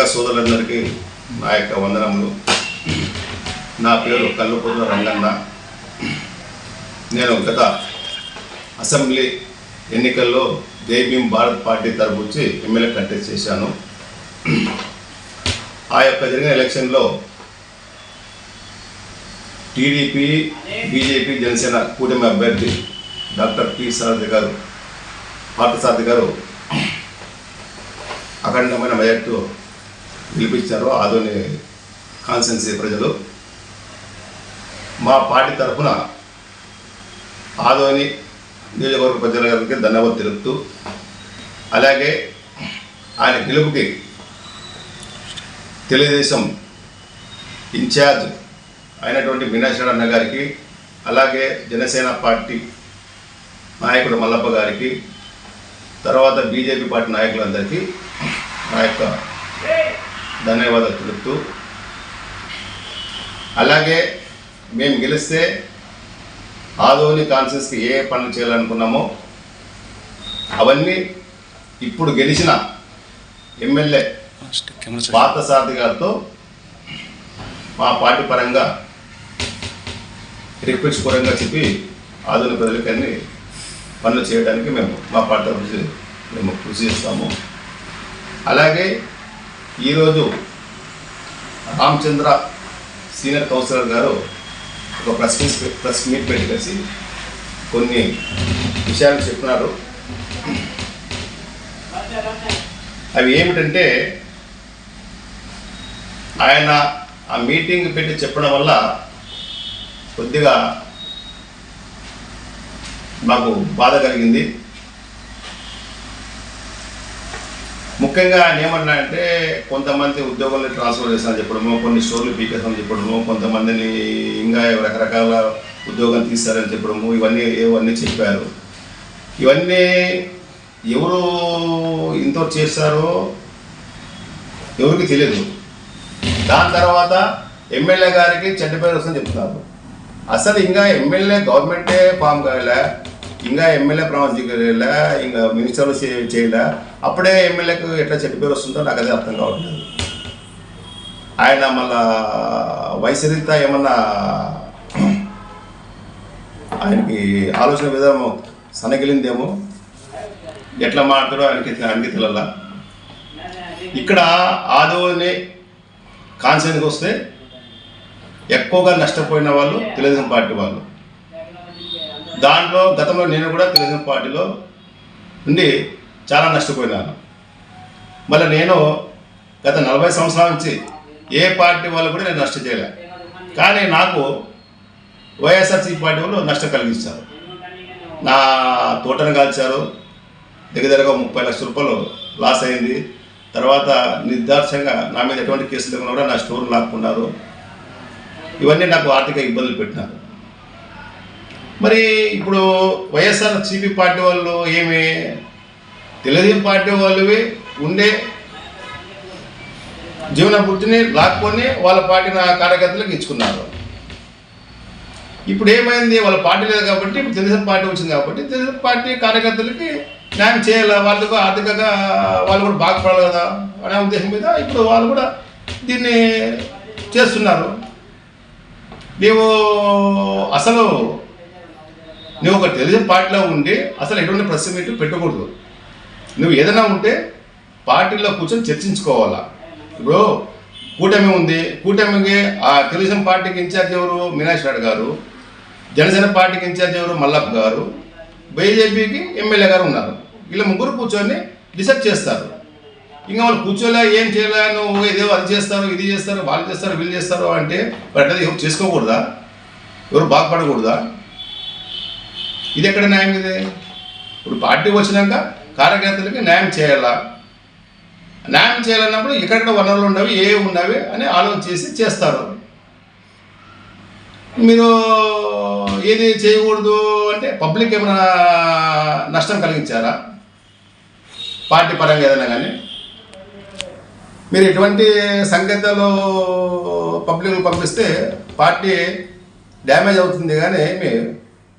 పత్రికా సోదరులందరికీ నా యొక్క వందనములు. నా పేరు కల్లుపూర్ల రంగన్న. నేను గత అసెంబ్లీ ఎన్నికల్లో జైభీం భారత్ పార్టీ తరపు వచ్చి ఎమ్మెల్యే కంటెస్ట్ చేశాను. ఆ యొక్క జరిగిన ఎలక్షన్లో టీడీపీ బీజేపీ జనసేన కూటమి అభ్యర్థి డాక్టర్ పి సారథి గారు పార్థసారథి గారు అఖండమైన మెజార్టీతో పిలిపించారు ఆదోని కాన్స్టెన్సీ ప్రజలు. మా పార్టీ తరఫున ఆదోని నియోజకవర్గ ప్రజలకి ధన్యవాదాలు తెలుపుతూ అలాగే ఆయన గెలుపుకి తెలుగుదేశం ఇన్ఛార్జ్ అయినటువంటి మీనాక్షి అన్న గారికి అలాగే జనసేన పార్టీ నాయకుడు మల్లప్ప గారికి తర్వాత బీజేపీ పార్టీ నాయకులందరికీ నా యొక్క ధన్యవాదాలు తెలుపుతూ. అలాగే మేము గెలిస్తే ఆదోని కాన్ఫరెన్స్కి ఏ పనులు చేయాలనుకున్నామో అవన్నీ ఇప్పుడు గెలిచిన ఎమ్మెల్యే పార్థసారథి గారితో మా పార్టీ పరంగా రిక్వెస్ట్ పరంగా చెప్పి ఆధునిక ప్రజలకి అన్ని పనులు చేయడానికి మేము మా పార్టీ మేము కృషి చేస్తాము. అలాగే ఈరోజు రామచంద్ర సీనియర్ కౌన్సిలర్ గారు ఒక ప్రెస్ మీట్ ప్రెస్ మీట్ పెట్టేసి కొన్ని విషయాలు చెప్పినారు. అవి ఏమిటంటే ఆయన ఆ మీటింగ్ పెట్టి చెప్పడం వల్ల కొద్దిగా మాకు బాధ కలిగింది. ముఖ్యంగా ఆయన ఏమన్నా అంటే కొంతమంది ఉద్యోగుల్ని ట్రాన్స్ఫర్ చేస్తామని చెప్పడము కొన్ని స్టోర్లు పీకేస్తామని చెప్పడము కొంతమందిని ఇంకా రకరకాల ఉద్యోగం తీస్తారని చెప్పడము ఇవన్నీ ఇవన్నీ చెప్పారు. ఇవన్నీ ఎవరు ఇంత చేస్తారో ఎవరికి తెలియదు దాని తర్వాత ఎమ్మెల్యే గారికి చెడ్డ పేరు వస్తుందని చెప్తున్నారు. అసలు ఇంకా ఎమ్మెల్యే గవర్నమెంటే ఫామ్ కాయలే ఇంకా ఎమ్మెల్యే ప్రమాణ చేయలే ఇంకా మినిస్టర్లు చేయలే అప్పుడే ఎమ్మెల్యేకు ఎట్లా చెడ్డ పేరు వస్తుందో నాకు అదే అర్థం కావట్లేదు. ఆయన మళ్ళా వయసు ఏమన్నా ఆయనకి ఆలోచన విధానం సనగిలిందేమో ఎట్లా మాట్లాడో ఆయనకి ఆయనకి తెలియాల ఇక్కడ ఆదోని కాన్సెన్కి వస్తే ఎక్కువగా నష్టపోయిన వాళ్ళు తెలుగుదేశం పార్టీ వాళ్ళు. దాంట్లో గతంలో నేను కూడా తెలుగుదేశం పార్టీలో ఉండి చాలా నష్టపోయినాను. మళ్ళీ నేను గత నలభై సంవత్సరాల నుంచి ఏ పార్టీ వాళ్ళు కూడా నేను నష్టం చేయలే. కానీ నాకు వైఎస్ఆర్సీ పార్టీ వాళ్ళు నష్టం కలిగించారు. నా తోటను కాల్చారు. దగ్గర దగ్గరగా ముప్పై లక్షల రూపాయలు లాస్ అయింది. తర్వాత నిర్దాక్షంగా నా మీద ఎటువంటి కేసులు కూడా నా స్టోర్ లాక్కున్నారు. ఇవన్నీ నాకు ఆర్థిక ఇబ్బందులు పెట్టినారు. మరి ఇప్పుడు వైఎస్ఆర్ సిపి పార్టీ వాళ్ళు ఏమి తెలుగుదేశం పార్టీ వాళ్ళవి ఉండే జీవన వృత్తిని లాక్కొని వాళ్ళ పార్టీ కార్యకర్తలకు ఇచ్చుకున్నారు. ఇప్పుడు ఏమైంది? వాళ్ళ పార్టీ లేదు కాబట్టి ఇప్పుడు తెలుగుదేశం పార్టీ వచ్చింది కాబట్టి తెలుగుదేశం పార్టీ కార్యకర్తలకి న్యాయం చేయాలి? వాళ్ళకు ఆర్థికంగా వాళ్ళు కూడా బాగుపడాలి కదా అనే ఉద్దేశం మీద ఇప్పుడు వాళ్ళు కూడా దీన్ని చేస్తున్నారు. నీవు అసలు నువ్వు ఒక తెలుగుదేశం పార్టీలో ఉండి అసలు ఎటువంటి ప్రశ్న మీట్ పెట్టకూడదు. నువ్వు ఏదైనా ఉంటే పార్టీలో కూర్చొని చర్చించుకోవాలా. ఇప్పుడు కూటమి ఉంది. కూటమికి ఆ తెలుగుదేశం పార్టీకి ఇన్ఛార్జ్ ఎవరు? మీనాక్షి రెడ్డి గారు. జనసేన పార్టీకి ఇన్ఛార్జ్ ఎవరు? మల్లప్ప గారు. బీజేపీకి ఎమ్మెల్యే గారు ఉన్నారు. వీళ్ళ ముగ్గురు కూర్చొని డిసైడ్ చేస్తారు. ఇంకా వాళ్ళు కూర్చోలే ఏం చేయలే నువ్వు ఏదో అది చేస్తారు ఇది చేస్తారు వాళ్ళు చేస్తారు వీళ్ళు చేస్తారు అంటే మరి ఎవరు చేసుకోకూడదా? ఎవరు బాగుపడకూడదా ఇది ఎక్కడ న్యాయం ఇది? ఇప్పుడు పార్టీ వచ్చినాక కార్యకర్తలకి న్యాయం చేయాలా? న్యాయం చేయాలన్నప్పుడు ఎక్కడెక్కడ వనరులు ఉన్నవి ఏ ఉన్నవి అని ఆలోచన చేసి చేస్తారు. మీరు ఏది చేయకూడదు అంటే పబ్లిక్ ఏమైనా నష్టం కలిగించారా? పార్టీ పరంగా ఏదైనా కానీ? మీరు ఎటువంటి సంకేతాలు పబ్లిక్ పంపిస్తే పార్టీ డ్యామేజ్ అవుతుంది కానీ ఏమి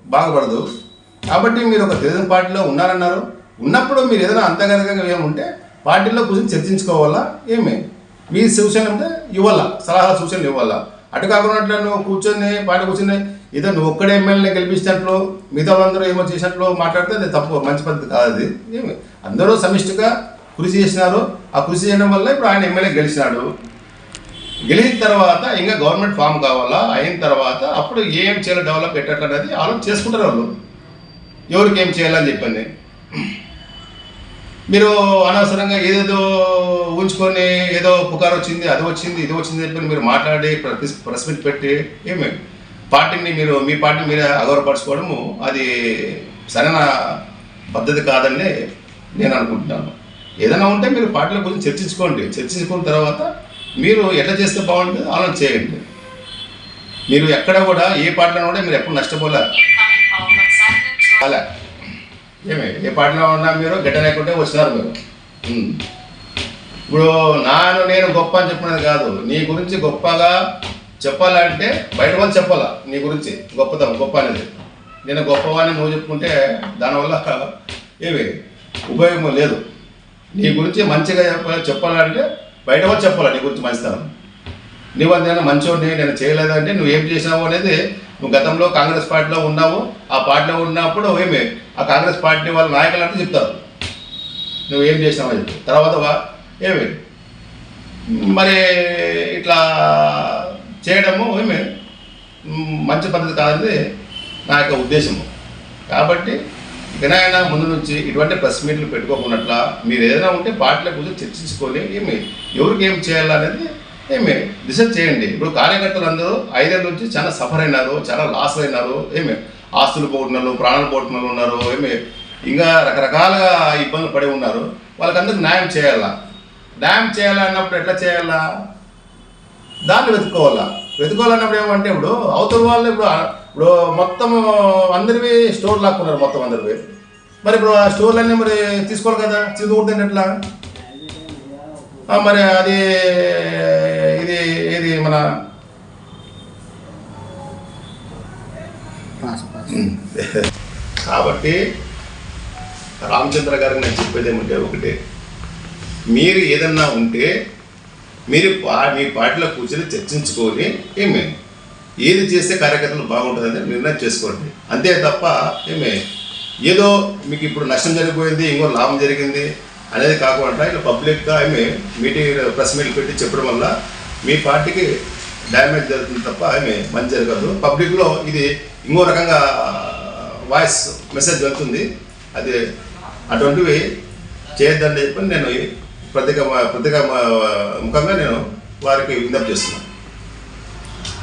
బాగుపడదు. కాబట్టి మీరు ఒక తెలుగు పార్టీలో ఉన్నారన్నారు. ఉన్నప్పుడు మీరు ఏదైనా అంతర్గతంగా ఏమి ఉంటే పార్టీలో కూర్చొని చర్చించుకోవాలా? ఏమి? మీ సూచన అంటే ఇవ్వాలా? సలహా సూచనలు ఇవ్వాలా? అటు కాకుండా నువ్వు కూర్చొని పార్టీ కూర్చొని ఏదో నువ్వు ఒక్కడే ఎమ్మెల్యేని గెలిపించినట్లు మిగతా వాళ్ళందరూ ఏమో చేసినట్లు మాట్లాడితే అది తప్పు మంచి పద్ధతి కాదు. అది ఏమి? అందరూ సమిష్టిగా కృషి చేసినారు. ఆ కృషి చేయడం వల్ల ఇప్పుడు ఆయన ఎమ్మెల్యే గెలిచినాడు. గెలిచిన తర్వాత ఇంకా గవర్నమెంట్ ఫామ్ కావాలా? అయిన తర్వాత అప్పుడు ఏం చేయాలి డెవలప్ ఎట్టట్ల అనేది ఆలోచన చేసుకుంటారు వాళ్ళు. ఎవరికి ఏం చేయాలని చెప్పింది మీరు అనవసరంగా ఏదేదో ఉంచుకొని ఏదో పుకారు వచ్చింది అది వచ్చింది ఇది వచ్చింది చెప్పి మీరు మాట్లాడి ప్రెస్ మీట్ పెట్టి ఏమి? పార్టీని మీరు మీ పార్టీని మీరే అగౌరవపరచుకోవడము అది సరైన పద్ధతి కాదని నేను అనుకుంటున్నాను. ఏదైనా ఉంటే మీరు పార్టీల గురించి చర్చించుకోండి. చర్చించుకున్న తర్వాత మీరు ఎట్లా చేస్తే బాగుంటుంది ఆలోచన చేయండి. మీరు ఎక్కడ కూడా ఏ పార్టీలో కూడా మీరు ఎప్పుడు నష్టపోలే. Incoming call from Saturn to అలా. ఏమే ఏ పాటలో ఉన్నా మీరు గడ్డ లేకుంటే వచ్చినారు మీరు. ఇప్పుడు నాను నేను గొప్ప అని చెప్పినది కాదు. నీ గురించి గొప్పగా చెప్పాలంటే బయట వాళ్ళు చెప్పాలా? నీ గురించి గొప్పతనం గొప్ప అనేది. నేను గొప్పవాడిని నువ్వు చెప్పుకుంటే దానివల్ల ఏమి ఉపయోగం లేదు. నీ గురించి మంచిగా చెప్ప చెప్పాలంటే బయట వాళ్ళు చెప్పాలా నీ గురించి మంచితనం? నువ్వు అంతేనా మంచోడిని నేను చేయలేదంటే నువ్వు ఏం చేసినావు అనేది నువ్వు గతంలో కాంగ్రెస్ పార్టీలో ఉన్నావు ఆ పార్టీలో ఉన్నప్పుడు ఏమి ఆ కాంగ్రెస్ పార్టీ వాళ్ళ నాయకులు అంటే చెప్తారు. నువ్వు ఏం చేసినావు అని చెప్పి. తర్వాత ఏమే ఏమి? మరి ఇట్లా చేయడము ఏమి? మంచి పద్ధతి కాదని నా యొక్క ఉద్దేశము. కాబట్టి వినాయన ముందు నుంచి ఇటువంటి ప్రెస్ మీట్లు పెట్టుకోకున్నట్లా మీరు ఏదైనా ఉంటే పార్టీల గురించి చర్చించుకొని ఏమి ఎవరికి ఏం చేయాలనేది ఏమి డిసైడ్ చేయండి. ఇప్పుడు కార్యకర్తలు అందరూ ఐదేళ్ళ నుంచి చాలా సఫర్ అయినారు చాలా లాస్ అయినారు. ఏమి ఆస్తులు పోగొట్టినారు ప్రాణాలు పోగొట్టిన ఉన్నారు. ఏమి ఇంకా రకరకాలుగా ఇబ్బందులు పడి ఉన్నారు. వాళ్ళకందరికి న్యాయం చేయాలా? న్యాయం చేయాలా అన్నప్పుడు ఎట్లా చేయాలా? దాన్ని వెతుక్కోవాలా? వెతుక్కోవాలన్నప్పుడు ఏమంటే ఇప్పుడు అవతల వాళ్ళు ఇప్పుడు ఇప్పుడు మొత్తం అందరివి స్టోర్ లాక్కున్నారు మొత్తం అందరివి. మరి ఇప్పుడు ఆ స్టోర్లన్నీ మరి తీసుకోవాలి కదా? చదువుకుంటే ఎట్లా? మరి అది ఇది ఇది మన కాబట్టి రామచంద్ర గారికి నేను చెప్పేది ఏమంటే ఒకటే. మీరు ఏదన్నా ఉంటే మీరు మీ పార్టీలో కూర్చొని చర్చించుకొని ఏమే? ఏది చేస్తే కార్యకర్తలు బాగుంటుందని నిర్ణయం చేసుకోండి. అంతే తప్ప ఏమే? ఏదో మీకు ఇప్పుడు నష్టం జరిగిపోయింది ఇంకో లాభం జరిగింది అనేది కాకుండా ఇలా పబ్లిక్గా ఏమే? మీటింగ్ ప్రెస్ మీట్ పెట్టి చెప్పడం వల్ల మీ పార్టీకి డ్యామేజ్ జరుగుతుంది తప్ప ఏమే మంచి జరగదు. పబ్లిక్లో ఇది ఇంకో రకంగా వాయిస్ మెసేజ్ వెళ్తుంది. అది అటువంటివి చేయొద్దని చెప్పి నేను ప్రత్యేక ప్రత్యేక ముఖంగా నేను వారికి విజ్ఞప్తి చేస్తున్నాను.